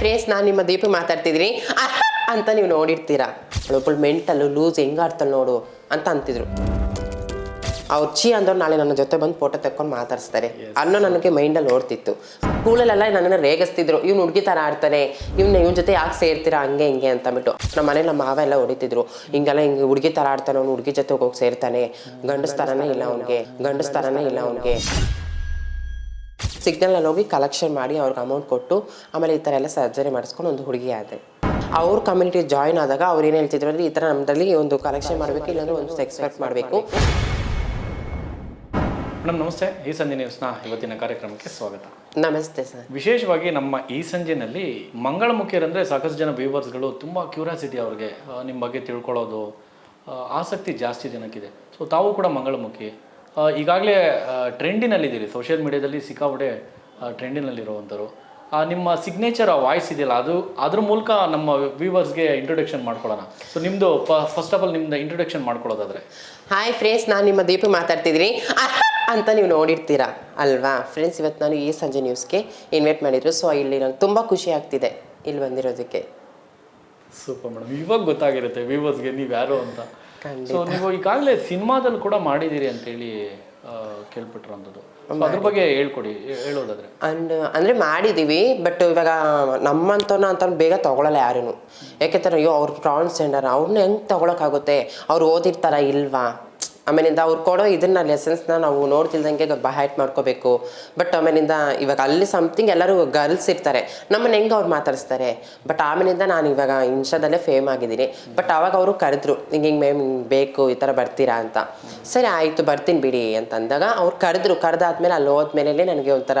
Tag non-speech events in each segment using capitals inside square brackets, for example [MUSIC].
Friends ನಾನು ನಿಮ್ಮ ದೀಪ ಮಾತಾಡ್ತಿದ್ದೀನಿ. ಅಂತ ನೀವು ನೋಡಿರ್ತೀರಾ. ಅವಳೊಬ್ಬಳು ಮೆಂಟಲ್ ಲೂಸ್ ಹೆಂಗ ಆಡ್ತಾಳೆ ನೋಡು ಅಂತ ಅಂತಿದ್ರು. ಅವ್ರು ಚಿ ಅಂದವ್ರು ನಾಳೆ ನನ್ನ ಜೊತೆ ಬಂದು ಫೋಟೋ ತೆಕ್ಕೊಂಡು ಮಾತಾಡಿಸ್ತಾರೆ. ಅನ್ನೋ ನನಗೆ ಮೈಂಡಲ್ಲಿ ನೋಡ್ತಿತ್ತು ಸ್ಕೂಲಲ್ಲೆಲ್ಲ ನನ್ನನ್ನು ರೇಗಿಸ್ತಿದ್ರು. ಇವ್ನು ಹುಡುಗಿ ಥರ ಆಡ್ತಾನೆ. ಇವ್ನ ಇವನ ಜೊತೆ ಯಾಕೆ ಸೇರ್ತೀರಾ ಹಂಗೆ ಹಿಂಗೆ ಅಂತ ಬಿಟ್ಟು ನಮ್ಮ ಮನೇಲಿ ನಮ್ಮ ಮಾವ ಎಲ್ಲ ಹೊಡಿತಿದ್ರು. ಹಿಂಗೆಲ್ಲ ಹಿಂಗೆ ಹುಡುಗಿ ಥರ ಆಡ್ತಾನೆ ಅವ್ನು ಹುಡುಗಿ ಜೊತೆ ಹೋಗಿ ಸೇರ್ತಾನೆ. ಗಂಡಸ್ ಥರನೇ ಇಲ್ಲ ಅವನಿಗೆ. ಗಂಡಸ್ ಥರನೇ ಇಲ್ಲ ಅವ್ನಿಗೆ. ಸಿಗ್ನಲಲ್ಲಿ ಹೋಗಿ ಕಲೆಕ್ಷನ್ ಮಾಡಿ ಅವ್ರಿಗೆ ಅಮೌಂಟ್ ಕೊಟ್ಟು ಆಮೇಲೆ ಈ ಥರ ಎಲ್ಲ ಸರ್ಜರಿ ಮಾಡಿಸ್ಕೊಂಡು ಒಂದು ಹುಡುಗಿ ಆದೆ. ಅವ್ರ ಕಮ್ಯುನಿಟಿ ಜಾಯ್ನ್ ಆದಾಗ ಅವ್ರು ಏನು ಹೇಳ್ತಿದ್ರು ಅಂದರೆ ಈ ಥರ ನಮ್ಮದಲ್ಲಿ ಒಂದು ಕಲೆಕ್ಷನ್ ಮಾಡಬೇಕು ಇಲ್ಲಾಂದ್ರೆ ಒಂದು ಸೆಕ್ಸ್ ವರ್ಕ್ ಮಾಡಬೇಕು. ಮೇಡಮ್ ನಮಸ್ತೆ. ಈ ಸಂಜೆ ನ್ಯೂಸ್ನ ಇವತ್ತಿನ ಕಾರ್ಯಕ್ರಮಕ್ಕೆ ಸ್ವಾಗತ. ನಮಸ್ತೆ ಸರ್. ವಿಶೇಷವಾಗಿ ನಮ್ಮ ಈ ಸಂಜೆನಲ್ಲಿ ಮಂಗಳಮುಖಿಯರಂದರೆ ಸಾಕಷ್ಟು ಜನ ವ್ಯೂವರ್ಸ್ಗಳು ತುಂಬ ಕ್ಯೂರಿಯಾಸಿಟಿ ಅವ್ರಿಗೆ ನಿಮ್ಮ ಬಗ್ಗೆ ತಿಳ್ಕೊಳ್ಳೋದು ಆಸಕ್ತಿ ಜಾಸ್ತಿ ಜನಕ್ಕಿದೆ. ಸೊ ತಾವು ಕೂಡ ಮಂಗಳಮುಖಿ. ಈಗಾಗಲೇ ಟ್ರೆಂಡಿನಲ್ಲಿದ್ದೀರಿ. ಸೋಷಿಯಲ್ ಮೀಡಿಯಾದಲ್ಲಿ ಸಿಕ್ಕಾಪಟ್ಟೆ ಟ್ರೆಂಡಿನಲ್ಲಿರುವಂಥವ್ರು. ನಿಮ್ಮ ಸಿಗ್ನೇಚರ್ ವಾಯ್ಸ್ ಇದೆಯಲ್ಲ ಅದು ಅದ್ರ ಮೂಲಕ ನಮ್ಮ ವ್ಯೂವರ್ಸ್ಗೆ ಇಂಟ್ರೊಡಕ್ಷನ್ ಮಾಡ್ಕೊಳ್ಳೋಣ. ಸೊ ನಿಮ್ಮದು ಫಸ್ಟ್ ಆಫ್ ಆಲ್ ನಿಮ್ದು ಇಂಟ್ರೊಡಕ್ಷನ್ ಮಾಡ್ಕೊಳ್ಳೋದಾದ್ರೆ. ಹಾಯ್ ಫ್ರೆಂಡ್ಸ್ ನಾನು ನಿಮ್ಮ ದೀಪ ಮಾತಾಡ್ತಿದ್ದೀನಿ. [LAUGHS] ಅಂತ ನೀವು ನೋಡಿರ್ತೀರಾ ಅಲ್ವಾ? ಫ್ರೆಂಡ್ಸ್ ಇವತ್ತು ನಾನು ಈ ಸಂಜೆ ನ್ಯೂಸ್ಗೆ ಇನ್ವೈಟ್ ಮಾಡಿದ್ರು. ಸೊ ಇಲ್ಲಿ ನಂಗೆ ತುಂಬ ಖುಷಿ ಆಗ್ತಿದೆ. ಇಲ್ಲಿ ಬಂದಿರೋದಕ್ಕೆ. ಸೂಪರ್ ಮೇಡಮ್ ಇವಾಗ ಗೊತ್ತಾಗಿರುತ್ತೆ ವ್ಯೂವರ್ಸ್ಗೆ ನೀವು ಯಾರು ಅಂತ. ಸೊ ನೀವು ಈಗಾಗಲೇ ಸಿನಿಮಾದಲ್ಲಿ ಕೂಡ ಮಾಡಿದ್ದೀರಿ ಅಂತೇಳಿ So, ಅದ್ರ ಬಗ್ಗೆ ಹೇಳ್ಕೊಡಿ ಹೇಳೋದಾದ್ರೆ. ಅಂಡ್ ಅಂದರೆ ಮಾಡಿದ್ದೀವಿ ಬಟ್ ಇವಾಗ ನಮ್ಮಂತವ್ನ ಅಂತ ಬೇಗ ತಗೊಳಲ್ಲ ಯಾರೂ ಯಾಕೆಂತಾರೆ ಅಯ್ಯೋ ಅವ್ರು ಟ್ರಾನ್ಸ್ಜೆಂಡರ್ ಅವ್ರನ್ನ ಹೆಂಗೆ ತಗೊಳಕ್ಕಾಗುತ್ತೆ? ಅವ್ರು ಓದಿರ್ತಾರ ಇಲ್ವಾ? ಆಮೇಲಿಂದ ಅವ್ರು ಕೊಡೋ ಇದನ್ನ ಲೆಸನ್ಸ್ನ ನಾವು ನೋಡ್ತಿಲ್ದಂಗೆ ಹೈಟ್ ಮಾಡ್ಕೋಬೇಕು. ಬಟ್ ಆಮೇಲಿಂದ ಇವಾಗ ಅಲ್ಲಿ ಸಮಥಿಂಗ್ ಎಲ್ಲರೂ ಗರ್ಲ್ಸ್ ಇರ್ತಾರೆ. ನಮ್ಮನ್ನ ಹೆಂಗೆ ಅವ್ರು ಮಾತಾಡಿಸ್ತಾರೆ? ಬಟ್ ಆಮೇಲಿಂದ ನಾನು ಇವಾಗ ಇನ್ಸ್ಟಾದಲ್ಲೇ ಫೇಮ್ ಆಗಿದ್ದೀನಿ. ಬಟ್ ಅವಾಗ ಅವರು ಕರೆದ್ರು, ಹಿಂಗೆ ಹಿಂಗೆ ಮೇಮ್ ಬೇಕು, ಈ ಥರ ಬರ್ತೀರಾ ಅಂತ. ಸರಿ, ಆಯಿತು, ಬರ್ತೀನಿ ಬಿಡಿ ಅಂತ ಅಂದಾಗ ಅವ್ರು ಕರೆದ್ರು. ಕರೆದಾದ್ಮೇಲೆ ಅಲ್ಲಿ ಹೋದ್ಮೇಲೆ ನನಗೆ ಒಂಥರ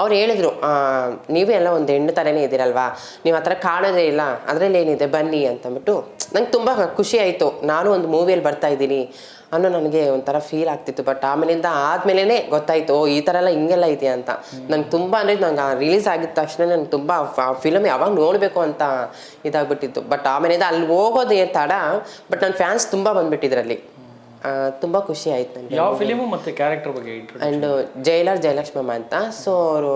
ಅವ್ರು ಹೇಳಿದ್ರು ನೀವು ನೀವೇ ಎಲ್ಲ ಒಂದು ಹೆಣ್ಣು ಥರನೇ ಇದ್ದೀರಲ್ವಾ? ನೀವು ಆ ಥರ ಕಾಣೋದೇ ಇಲ್ಲ. ಅದರಲ್ಲಿ ಏನಿದೆ ಬನ್ನಿ ಅಂತಂದ್ಬಿಟ್ಟು ನಂಗೆ ತುಂಬ ಖುಷಿ ಆಯಿತು. ನಾನು ಒಂದು ಮೂವಿಯಲ್ಲಿ ಬರ್ತಾ ಇದ್ದೀನಿ. ಅನ್ನೋ ನನಗೆ ಒಂಥರ ಫೀಲ್ ಆಗ್ತಿತ್ತು. ಬಟ್ ಆಮೇಲಿಂದ ಆದ್ಮೇಲೆ ಗೊತ್ತಾಯ್ತು ಓ ಈ ಥರ ಎಲ್ಲ ಹಿಂಗೆಲ್ಲ ಇದೆಯಾ ಅಂತ. ನಂಗೆ ತುಂಬ ಅಂದರೆ ನಂಗೆ ರಿಲೀಸ್ ಆಗಿದ ತಕ್ಷಣ ನಂಗೆ ತುಂಬ ಫಿಲಮ್ ಯಾವಾಗ ನೋಡಬೇಕು ಅಂತ ಇದಾಗ್ಬಿಟ್ಟಿತ್ತು. ಬಟ್ ಆಮೇಲಿಂದ ಅಲ್ಲಿ ಹೋಗೋದು ಏನ್ ತಡ ಬಟ್ ನನ್ನ ಫ್ಯಾನ್ಸ್ ತುಂಬ ಬಂದ್ಬಿಟ್ಟಿದ್ರಲ್ಲಿ. ತುಂಬ ಖುಷಿ ಆಯ್ತು ನನಗೆ ಯಾವ ಫಿಲಿಮು ಮತ್ತೆ ಕ್ಯಾರೆಕ್ಟರ್ ಬಗ್ಗೆ ಆ್ಯಂಡ್ ಜೈಲರ್ ಜಯಲಕ್ಷ್ಮಮ್ಮ ಅಂತ. ಸೊ ಅವರು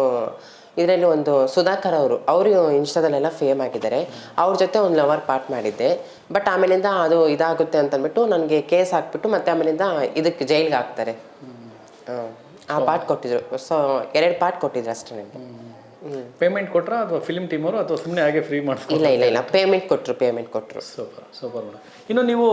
ಇದರಲ್ಲಿ ಒಂದು ಸುಧಾಕರ್ ಅವರು ಅವರು ಇನ್ಸ್ಟಾದಲ್ಲೆಲ್ಲ ಫೇಮ್ ಆಗಿದ್ದಾರೆ. ಅವ್ರ ಜೊತೆ ಒಂದು ಲವರ್ ಪಾರ್ಟ್ ಮಾಡಿದ್ದೆ. ಬಟ್ ಆಮೇಲಿಂದ ಅದು ಇದಾಗುತ್ತೆ ಅಂತ ಅಂದ್ಬಿಟ್ಟು ನನಗೆ ಕೇಸ್ ಹಾಕ್ಬಿಟ್ಟು ಮತ್ತೆ ಆಮೇಲಿಂದ ಇದಕ್ಕೆ ಜೈಲ್ಗೆ ಹಾಕ್ತಾರೆ. ಆ ಪಾರ್ಟ್ ಕೊಟ್ಟಿದ್ರು. ಸೊ ಎರಡು ಪಾರ್ಟ್ ಕೊಟ್ಟಿದ್ರು ಅಷ್ಟೇ ನನಗೆ ಪೇಮೆಂಟ್ ಕೊಟ್ರಾ ಅಥವಾ ಫಿಲ್ಮ್ ಟೀಮ್ ಅವರು ಅಥವಾ ಸುಮ್ಮನೆ ಹಾಗೆ ಫ್ರೀ ಮಾಡಿಸ್ಕೊ ಇಲ್ಲ ಇಲ್ಲ ಇಲ್ಲ. ಪೇಮೆಂಟ್ ಕೊಟ್ಟರು ಪೇಮೆಂಟ್ ಕೊಟ್ಟರು ಸೂಪರ್ ಸೂಪರ್ ಮೇಡಮ್ ಇನ್ನು ನೀವು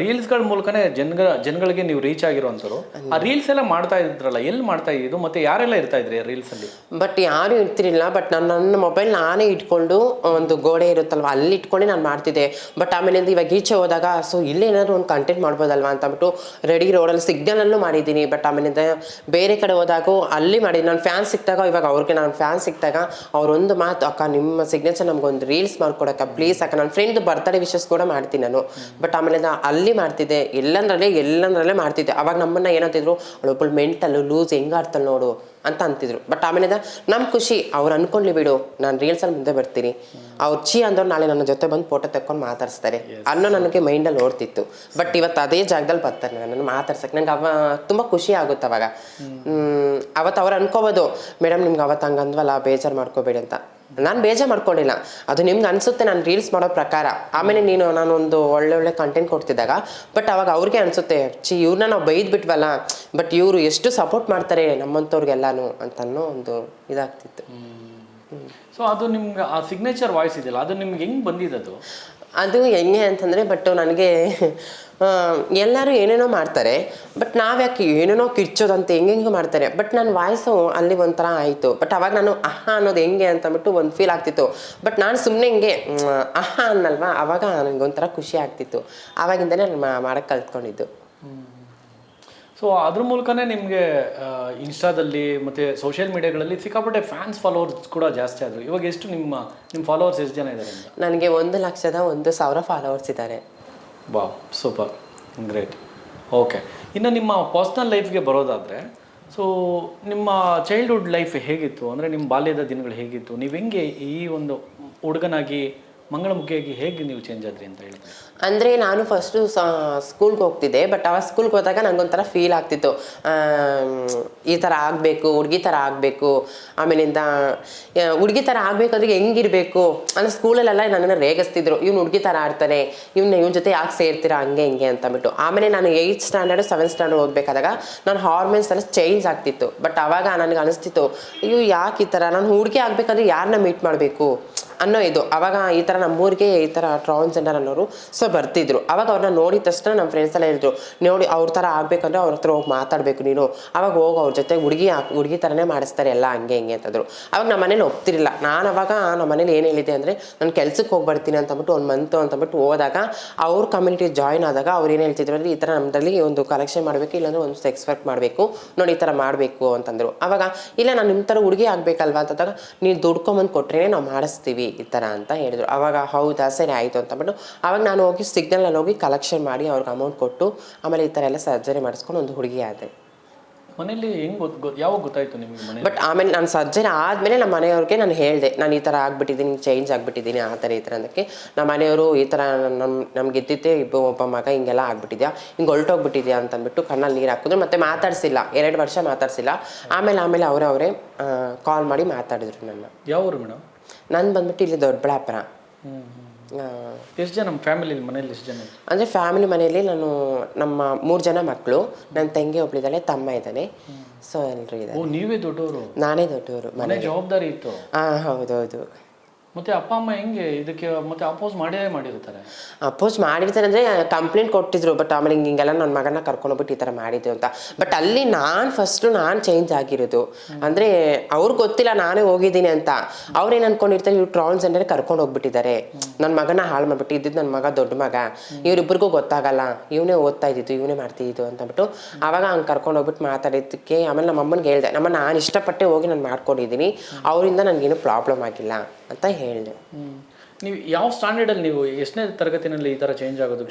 ರೀಲ್ಸ್ಗಳ ಮೂಲಕನೇ ಜನಗಳ ಜನಗಳಿಗೆ ನೀವು ರೀಚ್ ಆಗಿರುವಂಥವ್ರು ಆ ರೀಲ್ಸ್ ಎಲ್ಲ ಮಾಡ್ತಾ ಇದ್ರಲ್ಲ ಎಲ್ಲಿ ಮಾಡ್ತಾ ಇದ್ದು ಮತ್ತೆ ಯಾರೆಲ್ಲ ಇರ್ತಾ ಇದ್ರಿ ರೀಲ್ಸ್ ಅಲ್ಲಿ? ಬಟ್ ಯಾರು ಇರ್ತಿರಲಿಲ್ಲ ಬಟ್ ನಾನು ನನ್ನ ಮೊಬೈಲ್ ನಾನೇ ಇಟ್ಕೊಂಡು ಒಂದು ಗೋಡೆ ಇರುತ್ತಲ್ವ ಅಲ್ಲಿ ಇಟ್ಕೊಂಡು ನಾನು ಮಾಡ್ತಿದ್ದೆ. ಬಟ್ ಆಮೇಲಿಂದ ಇವಾಗ ಈಚೆ ಹೋದಾಗ ಸೊ ಇಲ್ಲೇ ಏನಾದ್ರು ಒಂದು ಕಂಟೆಂಟ್ ಮಾಡ್ಬೋದಲ್ವಾ ಅಂತ ಅಂದ್ಬಿಟ್ಟು ರೆಡಿ ರೋಡಲ್ಲಿ ಸಿಗ್ನಲಲ್ಲೂ ಮಾಡಿದ್ದೀನಿ. ಬಟ್ ಆಮೇಲಿಂದ ಬೇರೆ ಕಡೆ ಹೋದಾಗೂ ಅಲ್ಲಿ ಮಾಡಿದ್ದೀನಿ ನಾನು ಫ್ಯಾನ್ಸ್ ಸಿಕ್ಕಿದಾಗ ಇವಾಗ ಅವ್ರಿಗೆ ನಾನು ಫ್ಯಾನ್ ಸಿಕ್ಕಿದಾಗ ಅವ್ರೊಂದು ಮಾತು, ಅಕ್ಕ, ನಿಮ್ಮ ಸಿಗ್ನೇಚರ್ ನಮ್ಗೊಂದು ರೀಲ್ಸ್ ಮಾಡ್ಕೊಡಕ್ಕ ಪ್ಲೀಸ್ ಅಕ್ಕ ನನ್ನ ಫ್ರೆಂಡ್ ಬರ್ತಡೇ ವಿಶಸ್ ಕೂಡ ಮಾಡ್ತೀನಿ ನಾನು. ಬಟ್ ಆಮೇಲೆ ನಾ ಅಲ್ಲಿ ಮಾಡ್ತಿದ್ದೆ, ಎಲ್ಲಂದ್ರಲ್ಲೇ ಎಲ್ಲಂದ್ರಲ್ಲೇ ಮಾಡ್ತಿದ್ದೆ. ಅವಾಗ ನಮ್ಮನ್ನ ಏನಂತಿದ್ರು ಅವಳೊಬ್ಬಳು ಮೆಂಟಲ್ ಲೂಸ್ ಹೆಂಗ್ ಆಡ್ತಾಳೆ ನೋಡು? ಅಂತ ಅಂತಿದ್ರು. ಬಟ್ ಆಮೇಲೆ ನಮ್ಮ ಖುಷಿ ಅವ್ರು ಅನ್ಕೊಂಡ್ಲಿ ಬಿಡು ನಾನು ರೀಲ್ಸಲ್ಲಿ ಮುಂದೆ ಬರ್ತೀನಿ. ಅವ್ರು ಚಿ ಅಂದವ್ರು ನಾಳೆ ನನ್ನ ಜೊತೆ ಬಂದು ಫೋಟೋ ತಕ್ಕೊಂಡು ಮಾತಾಡ್ಸ್ತಾರೆ. ಅನ್ನೋ ನನಗೆ ಮೈಂಡಲ್ಲಿ ಓಡ್ತಿತ್ತು. ಬಟ್ ಇವತ್ತು ಅದೇ ಜಾಗದಲ್ಲಿ ಬರ್ತಾರೆ ನನ್ನನ್ನು ಮಾತಾಡ್ಸಕ್ಕೆ ನಂಗೆ ಅವ ತುಂಬ ಖುಷಿ ಆಗುತ್ತೆ ಅವಾಗ. ಹ್ಮ್, ಅವತ್ತು ಅವ್ರು ಅನ್ಕೋಬೋದು ಮೇಡಮ್ ನಿಮ್ಗೆ ಅವತ್ತು ಹಂಗಂದ್ವಲ್ಲ ಬೇಜಾರು ಮಾಡ್ಕೋಬೇಡಿ ಅಂತ. ನಾನು ಬೇಜಾರು ಮಾಡ್ಕೊಂಡಿಲ್ಲ. ಅದು ನಿಮ್ಗೆ ಅನ್ಸುತ್ತೆ ನಾನು ರೀಲ್ಸ್ ಮಾಡೋ ಪ್ರಕಾರ. ಆಮೇಲೆ ನೀನು ನಾನು ಒಂದು ಒಳ್ಳೆ ಒಳ್ಳೆ ಕಂಟೆಂಟ್ ಕೊಡ್ತಿದ್ದಾಗ ಬಟ್ ಅವಾಗ ಅವ್ರಿಗೆ ಅನಿಸುತ್ತೆ ಚಿ ಇವ್ರನ್ನ ನಾವು ಬೈದು ಬಿಟ್ವಲ್ಲ ಬಟ್ ಇವರು ಎಷ್ಟು ಸಪೋರ್ಟ್ ಮಾಡ್ತಾರೆ ನಮ್ಮಂಥವ್ರಿಗೆಲ್ಲಾನು ಅಂತ ಅನ್ನೋ ಒಂದು ಇದಾಗ್ತಿತ್ತು. ಸೊ ಅದು ನಿಮ್ಗೆ ಆ ಸಿಗ್ನೇಚರ್ ವಾಯ್ಸ್ ಇದೆಯಲ್ಲ, ಅದು ನಿಮ್ಗೆ ಹೆಂಗೆ ಬಂದಿದೆ ಅದು ಹೆಂಗೆ ಅಂತಂದರೆ ಬಟ್ ನನಗೆ ಎಲ್ಲರೂ ಏನೇನೋ ಮಾಡ್ತಾರೆ. ಬಟ್ ನಾವ್ಯಾಕೆ ಏನೇನೋ ಕಿರ್ಚೋದಂತ ಹೆಂಗೆಂಗೆ ಮಾಡ್ತಾರೆ. ಬಟ್ ನನ್ನ ವಾಯ್ಸು ಅಲ್ಲಿ ಒಂಥರ ಆಯಿತು. ಬಟ್ ಅವಾಗ ನಾನು ಅಹ ಅನ್ನೋದು ಹೆಂಗೆ ಅಂತ ಅಂದ್ಬಿಟ್ಟು ಒಂದು ಫೀಲ್ ಆಗ್ತಿತ್ತು. ಬಟ್ ನಾನು ಸುಮ್ಮನೆ ಹಿಂಗೆ, ಅಹಾ ಅಹ ಅನ್ನಲ್ವಾ? ಅವಾಗ ನನಗೆ ಒಂಥರ ಖುಷಿ ಆಗ್ತಿತ್ತು. ಆವಾಗಿಂದನೇ ನಾನು ಮಾಡೋಕ್ಕೆ ಕಲ್ತ್ಕೊಂಡಿದ್ದು. ಸೊ ಅದ್ರ ಮೂಲಕನೇ ನಿಮಗೆ ಇನ್ಸ್ಟಾದಲ್ಲಿ ಮತ್ತು ಸೋಷಿಯಲ್ ಮೀಡಿಯಾಗಳಲ್ಲಿ ಸಿಕ್ಕಾಪಟ್ಟೆ ಫ್ಯಾನ್ಸ್ ಫಾಲೋವರ್ಸ್ ಕೂಡ ಜಾಸ್ತಿ ಆದರು. ಇವಾಗ ಎಷ್ಟು ನಿಮ್ಮ ನಿಮ್ಮ ಫಾಲೋವರ್ಸ್ ಎಷ್ಟು ಜನ ಇದ್ದಾರೆ ನನಗೆ ಒಂದು ಲಕ್ಷದ ಒಂದು ಸಾವಿರ ಫಾಲೋವರ್ಸ್ ಇದ್ದಾರೆ. ಬಾ ಸೂಪರ್ ಗ್ರೇಟ್ ಓಕೆ ಇನ್ನು ನಿಮ್ಮ ಪರ್ಸ್ನಲ್ ಲೈಫ್ಗೆ ಬರೋದಾದರೆ ಸೊ ನಿಮ್ಮ ಚೈಲ್ಡ್ಹುಡ್ ಲೈಫ್ ಹೇಗಿತ್ತು? ಅಂದರೆ ನಿಮ್ಮ ಬಾಲ್ಯದ ದಿನಗಳು ಹೇಗಿತ್ತು? ನೀವು ಹೆಂಗೆ ಈ ಒಂದು ಹುಡುಗನಾಗಿ ಮಂಗಳಮುಖಿಯಾಗಿ ಹೇಗೆ ನೀವು ಚೇಂಜ್ ಆದ್ರಿ ಅಂತ ಹೇಳಿದ್ರೆ ಅಂದರೆ ನಾನು ಫಸ್ಟು ಸ್ಕೂಲ್ಗೆ ಹೋಗ್ತಿದ್ದೆ ಬಟ್ ಅವಾಗ ಸ್ಕೂಲ್ಗೆ ಹೋದಾಗ ನನಗೊಂಥರ ಫೀಲ್ ಆಗ್ತಿತ್ತು. ಈ ಥರ ಆಗಬೇಕು, ಹುಡುಗಿ ಥರ ಆಗಬೇಕು, ಆಮೇಲಿಂದ ಹುಡುಗಿ ಥರ ಆಗಬೇಕಂದ್ರೆ ಹೆಂಗಿರಬೇಕು? ಅಂದರೆ ಸ್ಕೂಲಲ್ಲೆಲ್ಲ ನನ್ನನ್ನು ರೇಗಿಸ್ತಿದ್ರು. ಇವ್ನು ಹುಡುಗಿ ಥರ ಆಡ್ತಾನೆ, ಇವ್ನ ಇವ್ನ ಜೊತೆ ಯಾಕೆ ಸೇರ್ತೀರಾ, ಹಂಗೆ, ಹಿಂಗೆ ಅಂತಂದ್ಬಿಟ್ಟು ಆಮೇಲೆ ನಾನು ಏಯ್ತ್ ಸ್ಟ್ಯಾಂಡರ್ಡ್ ಸೆವೆಂತ್ ಸ್ಟ್ಯಾಂಡರ್ಡ್ ಓದಬೇಕಾದಾಗ ನಾನು ಹಾರ್ಮೋನ್ಸ್ ಎಲ್ಲ ಚೇಂಜ್ ಆಗ್ತಿತ್ತು. ಬಟ್ ಅವಾಗ ನನಗೆ ಅನಿಸ್ತಿತ್ತು, ಅಯ್ಯೋ, ಯಾಕೆ ಈ ಥರ ನಾನು ಹುಡುಗಿ ಆಗಬೇಕಂದ್ರೆ ಯಾರನ್ನ ಮೀಟ್ ಮಾಡಬೇಕು? ಅನ್ನೋ ಇದು. ಅವಾಗ ಈ ಥರ ನಮ್ಮೂರಿಗೆ ಈ ಥರ ಟ್ರಾನ್ಸ್ಜೆಂಡರ್ ಅನ್ನೋರು ಸೊ ಬರ್ತಿದ್ರು. ಅವಾಗ ಅವ್ರನ್ನ ನೋಡಿದ ತಕ್ಷಣ ನಮ್ಮ ಫ್ರೆಂಡ್ಸ್ ಎಲ್ಲ ಹೇಳಿದ್ರು, ನೋಡಿ ಅವ್ರ ಥರ ಆಗ್ಬೇಕಂದ್ರೆ ಅವ್ರ ಹತ್ರ ಹೋಗಿ ಮಾತಾಡಬೇಕು ನೀನು. ಅವಾಗ ಹೋಗಿ, ಅವ್ರ ಜೊತೆ ಹುಡುಗಿ ಹುಡುಗಿ ಥರನೇ ಮಾಡಿಸ್ತಾರೆ ಎಲ್ಲ ಹಂಗೆ ಹಿಂಗೆ ಅಂತಂದ್ರು. ಅವಾಗ ನಮ್ಮ ಮನೇಲಿ ಒಪ್ತಿರಲಿಲ್ಲ. ನಾನು ಅವಾಗ ನಮ್ಮ ಮನೇಲಿ ಏನು ಹೇಳಿದೆ ಅಂದರೆ, ನಾನು ಕೆಲ್ಸಕ್ಕೆ ಹೋಗಿ ಬರ್ತೀನಿ ಅಂತಂದ್ಬಿಟ್ಟು ಒಂದು ಮಂತು ಅಂತಂದ್ಬಿಟ್ಟು ಹೋದಾಗ ಅವ್ರ ಕಮ್ಯುನಿಟಿ ಜಾಯ್ನ್ ಆದಾಗ ಅವ್ರು ಏನು ಹೇಳ್ತಿದ್ರು ಅಂದರೆ, ಈ ಥರ ನಮ್ಮದ್ರಲ್ಲಿ ಒಂದು ಕಲೆಕ್ಷನ್ ಮಾಡಬೇಕು, ಇಲ್ಲಾಂದ್ರೆ ಒಂದು ಸೆಕ್ಸ್ ವರ್ಕ್ ಮಾಡಬೇಕು. ನೋಡಿ ಈ ಥರ ಮಾಡಬೇಕು ಅಂತಂದರು. ಅವಾಗ, ಇಲ್ಲ, ನಾನು ನಿಮ್ಮ ಥರ ಹುಡುಗಿ ಆಗಬೇಕಲ್ವಾ? ಅಂತಂದಾಗ ನೀವು ದುಡ್ಕೊಂಬಂದು ಕೊಟ್ರೇ ನಾವು ಮಾಡಿಸ್ತೀವಿ. ಈ ಥರ ಅಂತ ಹೇಳಿದ್ರು. ಅವಾಗ ಹೌದಾ ಸರಿ ಆಯಿತು ಬಿಟ್ಟು ಅವಾಗ ನಾನು ಹೋಗಿ ಸಿಗ್ನಲಲ್ಲಿ ಹೋಗಿ ಕಲೆಕ್ಷನ್ ಮಾಡಿ ಅವ್ರಿಗೆ ಅಮೌಂಟ್ ಕೊಟ್ಟು ಆಮೇಲೆ ಈ ಥರ ಎಲ್ಲ ಸರ್ಜರಿ ಮಾಡಿಸ್ಕೊಂಡು ಒಂದು ಹುಡುಗಿ ಆದೆ. ಮನೇಲಿ ಹೆಂಗ್ ಗೊತ್ತು ಗೊತ್ತು ಯಾವಾಗ ಗೊತ್ತಾಯ್ತು ನಿಮಗೆ ಮನೆ ಬಟ್ ಆಮೇಲೆ ನಾನು ಸರ್ಜರಿ ಆದಮೇಲೆ ನಮ್ಮ ಮನೆಯವ್ರಿಗೆ ನಾನು ಹೇಳಿದೆ ನಾನು ಈ ಥರ ಆಗ್ಬಿಟ್ಟಿದ್ದೀನಿ ಚೇಂಜ್ ಆಗಿಬಿಟ್ಟಿದ್ದೀನಿ ಆ ಥರ ಈ ಥರ ಅಂದಕ್ಕೆ. ನಮ್ಮ ಮನೆಯವರು ಈ ಥರ ನಮ್ಮ ನಮ್ಗೆ ಇದ್ದಿದ್ದೆ ಇಬ್ಬ ಒಬ್ಬ ಮಗ ಹಿಂಗೆಲ್ಲ ಆಗ್ಬಿಟ್ಟಿದ್ಯಾ? ಹಿಂಗೆ ಹೊಲ್ಟೋಗ್ಬಿಟ್ಟಿದ್ಯಾ ಅಂತಂದ್ಬಿಟ್ಟು ಕಣ್ಣಲ್ಲಿ ನೀರು ಹಾಕಿದ್ರು ಮತ್ತೆ ಮಾತಾಡಿಸಿಲ್ಲ. ಎರಡು ವರ್ಷ ಮಾತಾಡಿಸಿಲ್ಲ. ಆಮೇಲೆ ಆಮೇಲೆ ಅವರೇ ಅವರೇ ಕಾಲ್ ಮಾಡಿ ಮಾತಾಡಿದ್ರು ನನ್ನ. ಯಾವ ಊರು ಮೇಡಮ್? ನಾನು ಬಂದ್ಬಿಟ್ಟು ಇಲ್ಲಿ ದೊಡ್ಡಬಳ್ಳಾಪುರ ಎಷ್ಟು ಜನ ನಮ್ಮ ಫ್ಯಾಮಿಲಿ ಮನೇಲಿ ಎಷ್ಟು ಜನ? ಅಂದರೆ ಫ್ಯಾಮಿಲಿ ಮನೆಯಲ್ಲಿ ನಾನು ನಮ್ಮ ಮೂರು ಜನ ಮಕ್ಕಳು ನನ್ನ ತಂಗಿ ಒಬ್ಳಿದ್ದಾಳೆ ತಮ್ಮ ಇದ್ದಾನೆ ಸೊ ಎಲ್ಲರೂ ಇದ್ದಾರೆ. ನೀವೇ ದೊಡ್ಡವರು ನಾನೇ ದೊಡ್ಡವರು ಮನೆ ಜವಾಬ್ದಾರಿ ಇತ್ತು? ಹಾಂ ಹೌದೌದು. ಮತ್ತೆ ಅಪ್ಪ ಅಮ್ಮ ಹೆಂಗೆ? ಇದಕ್ಕೆ ಮತ್ತೆ ಅಪೋಸ್ ಮಾಡೇ ಮಾಡಿರ್ತಾರೆ. ಅಪೋಸ್ ಮಾಡಿರ್ತಾರೆ ಅಂದ್ರೆ ಕಂಪ್ಲೇಂಟ್ ಕೊಟ್ಟಿದ್ರು ಬಟ್ ಆಮೇಲೆ ಹಿಂಗೆ ಹಿಂಗೆಲ್ಲ ನನ್ನ ಮಗನ ಕರ್ಕೊಂಡೋಗ್ಬಿಟ್ಟು ಈ ಥರ ಮಾಡಿದ್ದು ಅಂತ. ಬಟ್ ಅಲ್ಲಿ ನಾನು ಫಸ್ಟು ನಾನು ಚೇಂಜ್ ಆಗಿರೋದು. ಅಂದ್ರೆ ಅವ್ರಿಗೆ ಗೊತ್ತಿಲ್ಲ ನಾನೇ ಹೋಗಿದ್ದೀನಿ ಅಂತ. ಅವ್ರೇನು ಅನ್ಕೊಂಡಿರ್ತಾರೆ ಇವ್ರು ಟ್ರಾನ್ಸ್ಜೆಂಡರ್ ಕರ್ಕೊಂಡು ಹೋಗ್ಬಿಟ್ಟಿದ್ದಾರೆ. ನನ್ನ ಮಗನ ಹಾಳು ಮಾಡ್ಬಿಟ್ಟು ಇದ್ದಿದ್ದು ನನ್ನ ಮಗ ದೊಡ್ಡ ಮಗ. ಇವರಿಬ್ಬರಿಗೂ ಗೊತ್ತಾಗಲ್ಲ. ಇವನೇ ಓದ್ತಾ ಇದ್ದಿದ್ದು ಇವನೇ ಮಾಡ್ತಿದ್ದು ಅಂತಂದ್ಬಿಟ್ಟು ಆವಾಗ ಹಂಗೆ ಕರ್ಕೊಂಡು ಹೋಗ್ಬಿಟ್ಟು ಮಾತಾಡಿದ್ದಕ್ಕೆ ಆಮೇಲೆ ನಮ್ಮ ಅಮ್ಮನಿಗೆ ಹೇಳಿದೆ ನಮ್ಮ ನಾನು ಇಷ್ಟಪಟ್ಟೆ ಹೋಗಿ ನಾನು ಮಾಡ್ಕೊಂಡಿದ್ದೀನಿ. ಅವರಿಂದ ನನಗೇನು ಪ್ರಾಬ್ಲಮ್ ಆಗಿಲ್ಲ. ಅಂತ ಹೇಳಿದೆ. ನೀವು ಯಾವ ಸ್ಟ್ಯಾಂಡರ್ಡಲ್ಲಿ ನೀವು ಎಷ್ಟನೇ ತರಗತಿನಲ್ಲಿ ಈ ಥರ ಚೇಂಜ್ ಆಗೋದು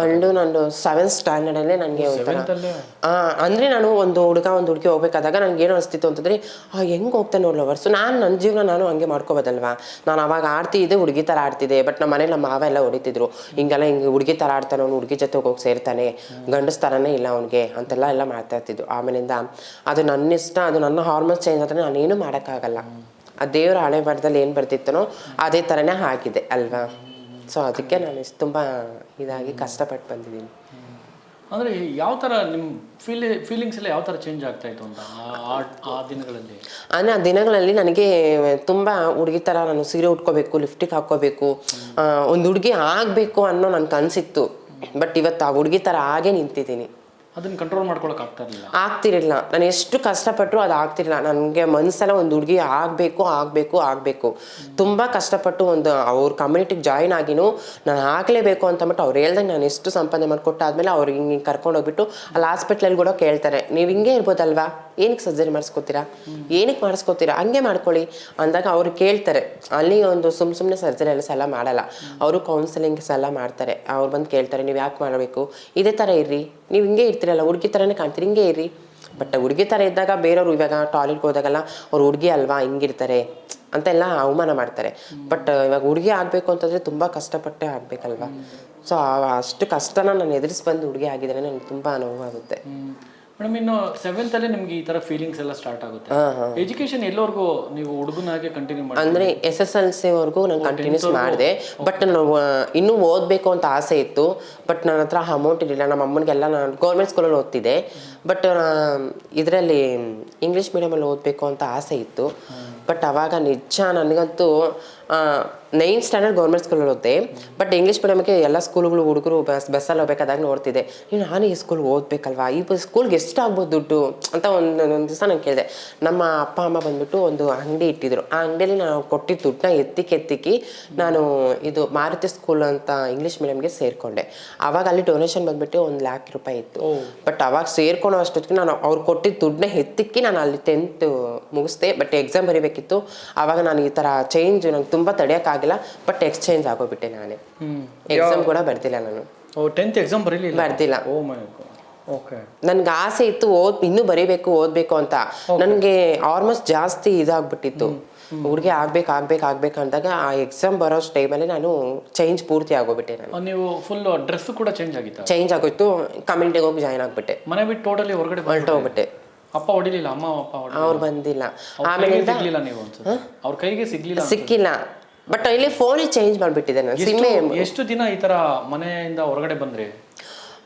ಅಂಡು ನಾನು ಸೆವೆಂತ್ ಸ್ಟ್ಯಾಂಡರ್ಡಲ್ಲೇ ನನಗೆ ಅಂದರೆ ಸೆವೆಂತಲ್ಲೇ ಆ, ಅಂದ್ರೆ ನಾನು ಒಂದು ಹುಡುಗ ಒಂದು ಹುಡುಗಿ ಹೋಗ್ಬೇಕಾದಾಗ ನನಗೆ ಏನು ಅನಿಸ್ತಿತ್ತು ಅಂತಂದ್ರೆ ಆ ಹೆಂಗೆ ಹೋಗ್ತಾನೆ ಲವರ್ಸು ನಾನು ನನ್ನ ಜೀವನ ನಾನು ಹಂಗೆ ಮಾಡ್ಕೋಬೋದಲ್ವಾ? ನಾನು ಅವಾಗ ಆಡ್ತಿದ್ದೆ ಹುಡುಗಿ ಥರ ಆಡ್ತಿದ್ದೆ ಬಟ್ ನಮ್ಮ ಮನೇಲಿ ನಮ್ಮ ಮಾವ ಎಲ್ಲ ಹೊಡಿತಿದ್ರು. ಹಿಂಗೆಲ್ಲ ಹಿಂಗೆ ಹುಡುಗಿ ಥರ ಆಡ್ತಾನೆ ಅವ್ನು ಹುಡುಗಿ ಜೊತೆ ಹೋಗಿ ಸೇರ್ತಾನೆ ಗಂಡಸ್ ಥರನೇ ಇಲ್ಲ ಅವ್ನಿಗೆ ಅಂತೆಲ್ಲ ಎಲ್ಲ ಮಾಡ್ತಾ ಇರ್ತಿದ್ರು. ಆಮೇಲಿಂದ ಅದು ನನ್ನ ಇಷ್ಟ ಅದು ನನ್ನ ಹಾರ್ಮೋನ್ಸ್ ಚೇಂಜ್ ಆದರೆ ನಾನೇನು ಮಾಡೋಕ್ಕಾಗಲ್ಲ. ಆ ದೇವರ ಹಳೆ ಮರದಲ್ಲಿ ಏನು ಬರ್ತಿತ್ತನೋ ಅದೇ ಥರನೇ ಆಗಿದೆ ಅಲ್ವಾ? ಸೊ ಅದಕ್ಕೆ ನಾನು ಇಷ್ಟು ತುಂಬ ಇದಾಗಿ ಕಷ್ಟಪಟ್ಟು ಬಂದಿದ್ದೀನಿ. ಅಂದರೆ ಯಾವ ಥರ ನಿಮ್ಮ ಫೀಲ್ ಫೀಲಿಂಗ್ಸ್ ಎಲ್ಲ ಯಾವ ಥರ ಚೇಂಜ್ ಆಗ್ತಾ ಇತ್ತು ಅಂತ ಆ- ದಿನಗಳಲ್ಲಿ? ಅಂದರೆ ಆ ದಿನಗಳಲ್ಲಿ ನನಗೆ ತುಂಬ ಹುಡುಗಿ ಥರ ನಾನು ಸೀರೆ ಉಟ್ಕೋಬೇಕು ಲಿಫ್ಟಿಗೆ ಹಾಕ್ಕೋಬೇಕು ಒಂದು ಹುಡುಗಿ ಆಗಬೇಕು ಅನ್ನೋ ನನ್ನ ಕನಸಿತ್ತು ಬಟ್ ಇವತ್ತು ಆ ಹುಡುಗಿ ಥರ ಆಗೇ ನಿಂತಿದ್ದೀನಿ. ಅದನ್ನ ಕಂಟ್ರೋಲ್ ಮಾಡ್ಕೊಳಕ್ ಆಗ್ತಿರಲಿಲ್ಲ. ನಾನು ಎಷ್ಟು ಕಷ್ಟಪಟ್ಟರು ಅದು ಆಗ್ತಿರಲಿಲ್ಲ. ನನಗೆ ಮನಸ್ಸೆಲ್ಲ ಒಂದು ಹುಡುಗಿ ಆಗಬೇಕು ಆಗಬೇಕು ಆಗಬೇಕು. ತುಂಬ ಕಷ್ಟಪಟ್ಟು ಒಂದು ಅವ್ರ ಕಮ್ಯುನಿಟಿಗೆ ಜಾಯಿನ್ ಆಗಿನೂ ನಾನು ಆಗಲೇಬೇಕು ಅಂತಂದ್ಬಿಟ್ಟು ಅವ್ರು ಹೇಳ್ದಂಗೆ ನಾನು ಎಷ್ಟು ಸಂಪಾದನೆ ಮಾಡಿಕೊಟ್ಟಾದ್ಮೇಲೆ ಅವ್ರಿಗೆ ಹಿಂಗೆ ಕರ್ಕೊಂಡೋಗ್ಬಿಟ್ಟು ಅಲ್ಲಿ ಹಾಸ್ಪಿಟ್ಲಲ್ಲಿ ಕೂಡ ಕೇಳ್ತಾರೆ. ನೀವು ಹಿಂಗೆ ಇರ್ಬೋದಲ್ವಾ? ಏನಕ್ಕೆ ಸರ್ಜರಿ ಮಾಡಿಸ್ಕೋತೀರಾ? ಏನಕ್ಕೆ ಮಾಡಿಸ್ಕೋತೀರಾ? ಹಂಗೆ ಮಾಡ್ಕೊಳ್ಳಿ. ಅಂದಾಗ ಅವ್ರು ಕೇಳ್ತಾರೆ. ಅಲ್ಲಿ ಒಂದು ಸುಮ್ ಸುಮ್ಮನೆ ಸರ್ಜರಿ ಎಲ್ಲ ಸಲ ಮಾಡಲ್ಲ. ಅವರು ಕೌನ್ಸಿಲಿಂಗ್ ಸಲ ಮಾಡ್ತಾರೆ. ಅವ್ರು ಬಂದು ಕೇಳ್ತಾರೆ, ನೀವು ಯಾಕೆ ಮಾಡಬೇಕು? ಇದೇ ಥರ ಇರ್ರಿ. ನೀವು ಹಿಂಗೆ ಇರ್ತೀರಲ್ಲ, ಹುಡುಗಿ ಥರನೇ ಕಾಣ್ತೀರಿ, ಹಿಂಗೆ ಇರ್ರಿ. ಬಟ್ ಹುಡುಗಿ ಥರ ಇದ್ದಾಗ ಬೇರೆಯವರು ಇವಾಗ ಟಾಯ್ಲೆಟ್ಗೆ ಹೋದಾಗೆಲ್ಲ ಅವ್ರು ಹುಡುಗಿ ಅಲ್ವಾ, ಹಿಂಗಿರ್ತಾರೆ. ಅಂತೆಲ್ಲ ಅವಮಾನ ಮಾಡ್ತಾರೆ. ಬಟ್ ಇವಾಗ ಹುಡುಗಿ ಆಗಬೇಕು ಅಂತಂದರೆ ತುಂಬ ಕಷ್ಟಪಟ್ಟೆ ಆಗಬೇಕಲ್ವಾ? ಸೊ ಅಷ್ಟು ಕಷ್ಟನ ನಾನು ಎದುರಿಸಿ ಬಂದು ಹುಡುಗಿ ಆಗಿದ್ರೆ ನನಗೆ ತುಂಬ ನೋವಾಗುತ್ತೆ ಮೇಡಮ್ ಇನ್ನು ಸೆವೆಂತಲ್ಲೇ ನಿಮ್ಗೆ ಈ ತರ ಫೀಲಿಂಗ್ಸ್ ಎಲ್ಲ ಸ್ಟಾರ್ಟ್ ಆಗುತ್ತೆ. ಎಜುಕೇಶನ್ ಎಲ್ಲವರೆಗೂ ನೀವು ಹುಡುಗನಾಗೆ ಕಂಟಿನ್ಯೂ ಮಾಡಿ ಅಂದ್ರೆ ಎಸ್ ಎಸ್ ಎಲ್ ಸಿವರೆಗೂ ನಾನು ಕಂಟಿನ್ಯೂಸ್ ಮಾಡಿದೆ. ಬಟ್ ನಾನು ಇನ್ನೂ ಓದಬೇಕು ಅಂತ ಆಸೆ ಇತ್ತು. ಬಟ್ ನನ್ನ ಹತ್ರ ಅಮೌಂಟ್ ಇರಲಿಲ್ಲ. ನಮ್ಮ ಅಮ್ಮನಿಗೆಲ್ಲ ನಾನು ಗೌರ್ಮೆಂಟ್ ಸ್ಕೂಲಲ್ಲಿ ಓದ್ತಿದ್ದೆ. ಬಟ್ ಇದರಲ್ಲಿ ಇಂಗ್ಲೀಷ್ ಮೀಡಿಯಮಲ್ಲಿ ಓದಬೇಕು ಅಂತ ಆಸೆ ಇತ್ತು. ಬಟ್ ಅವಾಗ ನಿಜ ನನಗಂತೂ ನೈನ್ತ್ ಸ್ಟ್ಯಾಂಡರ್ಡ್ ಗೌರ್ಮೆಂಟ್ ಸ್ಕೂಲಲ್ಲಿ ಓದಿದೆ ಬಟ್ ಇಂಗ್ಲೀಷ್ ಮೀಡಿಯಮ್ಗೆ ಎಲ್ಲ ಸ್ಕೂಲ್ಗಳು ಹುಡುಗರು ಬಸ್ ಬಸ್ಸಲ್ಲಿ ಹೋಗ್ಬೇಕಾದಾಗ ನೋಡ್ತಿದ್ದೆ. ನೀವು ನಾನು ಈ ಸ್ಕೂಲ್ಗೆ ಓದಬೇಕಲ್ವಾ? ಈ ಸ್ಕೂಲ್ಗೆ ಎಷ್ಟು ಆಗ್ಬೋದು ದುಡ್ಡು? ಅಂತ ಒಂದು ಒಂದು ದಿವಸ ನಾನು ಕೇಳಿದೆ. ನಮ್ಮ ಅಪ್ಪ ಅಮ್ಮ ಬಂದ್ಬಿಟ್ಟು ಒಂದು ಅಂಗಡಿ ಇಟ್ಟಿದ್ರು. ಆ ಅಂಗಡಿಯಲ್ಲಿ ನಾನು ಕೊಟ್ಟಿದ್ದ ದುಡ್ಡನ್ನ ಎತ್ತಿಕ್ಕೆ ಎತ್ತಿಕ್ಕಿ ನಾನು ಇದು ಮಾರುತಿ ಸ್ಕೂಲ್ ಅಂತ ಇಂಗ್ಲೀಷ್ ಮೀಡಿಯಮ್ಗೆ ಸೇರಿಕೊಂಡೆ. ಆವಾಗ ಅಲ್ಲಿ ಡೊನೇಷನ್ ಬಂದ್ಬಿಟ್ಟು ಒಂದು ಲ್ಯಾಕ್ ರೂಪಾಯಿ ಇತ್ತು. ಬಟ್ ಅವಾಗ ಸೇರ್ಕೊಳೋ ಅಷ್ಟೊತ್ತಿಗೆ ನಾನು ಅವ್ರು ಕೊಟ್ಟಿದ್ದ ದುಡ್ಡನ್ನ ಎತ್ತಿಕ್ಕಿ ನಾನು ಅಲ್ಲಿ ಟೆಂತ್ ಮುಗಿಸ್ದೆ. ಬಟ್ ಎಕ್ಸಾಮ್ ಬರೀಬೇಕಿತ್ತು ಆವಾಗ ನಾನು ಈ ತರ ಚೇಂಜ್ ನಂಗೆ ತುಂಬ ತಡೆಯೋಕ್ಕಾಗಿಲ್ಲ ಬಟ್ ಎಕ್ಸ್ಚೇಂಜ್ ಆಗೋಗ್ಬಿಟ್ಟೆ ನಾನೇ. ಎಕ್ಸಾಮ್ ಕೂಡ ಬರ್ತಿಲ್ಲ ನಾನು. ಓ ಟೆಂತ್ ಎಕ್ಸಾಮ್ ಬರೀಲಿಲ್ಲ? ಬರ್ತಿಲ್ಲ ಓ ಮೈ ಓಕೆ. ನನ್ಗೆ ಆಸೆ ಇತ್ತು ಓದ್ ಇನ್ನೂ ಬರೀಬೇಕು ಓದ್ಬೇಕು ಅಂತ. ನನಗೆ ಆಲ್ಮೋಸ್ಟ್ ಜಾಸ್ತಿ ಇದಾಗ್ಬಿಟ್ಟಿತ್ತು. ಹುಡುಗಿ ಆಗ್ಬೇಕು ಆಗ್ಬೇಕು ಆಗ್ಬೇಕು ಅಂದಾಗ ಆ ಎಕ್ಸಾಮ್ ಬರೋ ಟೈಮಲ್ಲಿ ನಾನು ಚೇಂಜ್ ಪೂರ್ತಿ ಆಗೋಗ್ಬಿಟ್ಟೆ ನಾನು. ನೀವು ಫುಲ್ ಡ್ರೆಸ್ ಕೂಡ ಚೇಂಜ್ ಆಗಿತ್ತು? ಚೇಂಜ್ ಆಗೋಯ್ತು. ಕಮ್ಯುನಿಟಿಗೆ ಹೋಗಿ ಜಾಯ್ನ್ ಆಗ್ಬಿಟ್ಟೆ. ಮನೆ ಬಿಟ್ಟು ಟೋಟಲಿ ಹೊರಗಡೆ ಹೊರಟೋಗ್ಬಿಟ್ಟೆ. ಅಪ್ಪ ಹೊಡಿಲಿಲ್ಲ ಅಮ್ಮ ಅಪ್ಪ ಅವ್ರು ಬಂದಿಲ್ಲ. ಆಮೇಲೆ ಸಿಗ್ಲಿಲ್ಲ ನೀವು ಅವ್ರ ಕೈಗೆ ಸಿಗ್ಲಿಲ್ಲ ಸಿಕ್ಕಿಲ್ಲ. ಬಟ್ ಇಲ್ಲಿ ಫೋನ್ ಚೇಂಜ್ ಮಾಡಿಬಿಟ್ಟಿದೆ ನಾನು ಸಿಮ್ಮೆ ಎಷ್ಟು- ದಿನ ಈ ತರ ಮನೆಯಿಂದ ಹೊರಗಡೆ ಬಂದ್ರಿ?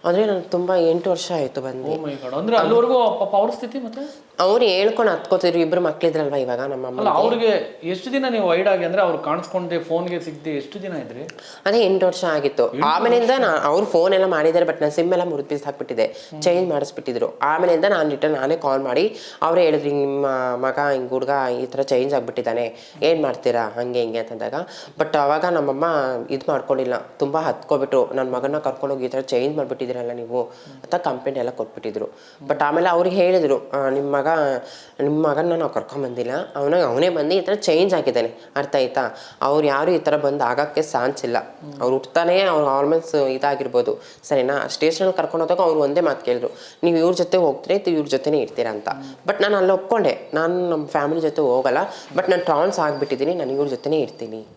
ಅಂದ್ರೆ ನಾನು ತುಂಬಾ ಎಂಟು ವರ್ಷ ಆಯ್ತು ಬಂದು. ಗಾಡ್ ಅಂದ್ರೆ ಅಲ್ಲಿವರೆಗೂ ಪಾಪ ಅವ್ರ ಸ್ಥಿತಿ ಮತ್ತೆ? ಅವ್ರು ಹೇಳ್ಕೊಂಡು ಹತ್ಕೋತಿದ್ರು ಇಬ್ರು ಮಕ್ಳಿದ್ರಲ್ವಾ ಇವಾಗ ನಮ್ಮಮ್ಮ ಅಲ್ಲ ಅವ್ರಿಗೆ ಎಷ್ಟು ದಿನ ನೀವು ವೈಡ್ ಆಗಿ ಅಂದ್ರೆ ಅವ್ರು ಫೋನ್ ಫೋನ್ಗೆ ಸಿಗದೆ ಎಷ್ಟು ದಿನ ಇದ್ರಿ? ಅದೇ ಎಂಟು ವರ್ಷ ಆಗಿತ್ತು. ಆಮೇಲಿಂದ ನಾ ಅವ್ರು ಫೋನ್ ಎಲ್ಲ ಮಾಡಿದ್ದಾರೆ ಬಟ್ ನಾನು ಸಿಮ್ ಎಲ್ಲ ಮುರಿದು ಪೀಸ್ ಹಾಕ್ಬಿಟ್ಟಿದೆ ಚೇಂಜ್ ಮಾಡಿಸ್ಬಿಟ್ಟಿದ್ರು. ಆಮೇಲಿಂದ ನಾನು ರಿಟರ್ನ್ ನಾನೇ ಕಾಲ್ ಮಾಡಿ ಅವ್ರು ಹೇಳಿದ್ರು ನಿಮ್ಮ ಮಗ ಹಿಂಗೆ ಹುಡುಗ ಈ ಥರ ಚೇಂಜ್ ಆಗಿಬಿಟ್ಟಿದ್ದಾನೆ. ಏನು ಮಾಡ್ತೀರಾ? ಹಂಗೆ ಹಿಂಗೆ ಅಂತಂದಾಗ. ಬಟ್ ಅವಾಗ ನಮ್ಮಮ್ಮ ಇದು ಮಾಡ್ಕೊಂಡಿಲ್ಲ. ತುಂಬ ಹತ್ಕೊಬಿಟ್ರು. ನನ್ನ ಮಗನ ಕರ್ಕೊಂಡೋಗಿ ಈ ಥರ ಚೇಂಜ್ ಮಾಡಿಬಿಟ್ಟಿದ್ದೀರಲ್ಲ ನೀವು ಅಂತ ಕಂಪ್ಲೇಂಟ್ ಎಲ್ಲ ಕೊಟ್ಬಿಟ್ಟಿದ್ರು. ಬಟ್ ಆಮೇಲೆ ಅವ್ರಿಗೆ ಹೇಳಿದ್ರು ನಿಮ್ಮ ಮಗ ನಿಮ್ಮ ಮಗನ ನಾವು ಕರ್ಕೊಂಬಂದಿಲ್ಲ. ಅವನ, ಅವನೇ ಬಂದು ಈ ಥರ ಚೇಂಜ್ ಆಗಿದ್ದಾನೆ. ಅರ್ಥ ಆಯ್ತಾ? ಅವ್ರು ಯಾರು ಈ ಥರ ಬಂದು ಆಗೋಕ್ಕೆ ಸಾನ್ಸ್ ಇಲ್ಲ. ಅವ್ರು ಹುಟ್ತಾನೆ ಅವ್ರು ಆಲ್ಮೋಸ್ಟ್ ಇದಾಗಿರ್ಬೋದು. ಸರಿನಾ? ಸ್ಟೇಷನಲ್ಲಿ ಕರ್ಕೊಂಡು ಹೋದಾಗ ಅವ್ರು ಒಂದೇ ಮಾತು ಕೇಳಿದ್ರು. ನೀವು ಇವ್ರ ಜೊತೆ ಹೋಗ್ತೀರಿ ಇವ್ರ ಜೊತೆನೇ ಇರ್ತೀರಾ ಅಂತ? ಬಟ್ ನಾನು ಅಲ್ಲಿ ಒಪ್ಕೊಂಡೆ ನಾನು ನಮ್ಮ ಫ್ಯಾಮಿಲಿ ಜೊತೆ ಹೋಗಲ್ಲ. ಬಟ್ ನಾನು ಟ್ರಾನ್ಸ್ ಆಗಿಬಿಟ್ಟಿದ್ದೀನಿ. ನಾನು ಇವ್ರ ಜೊತೆನೇ ಇರ್ತೀನಿ.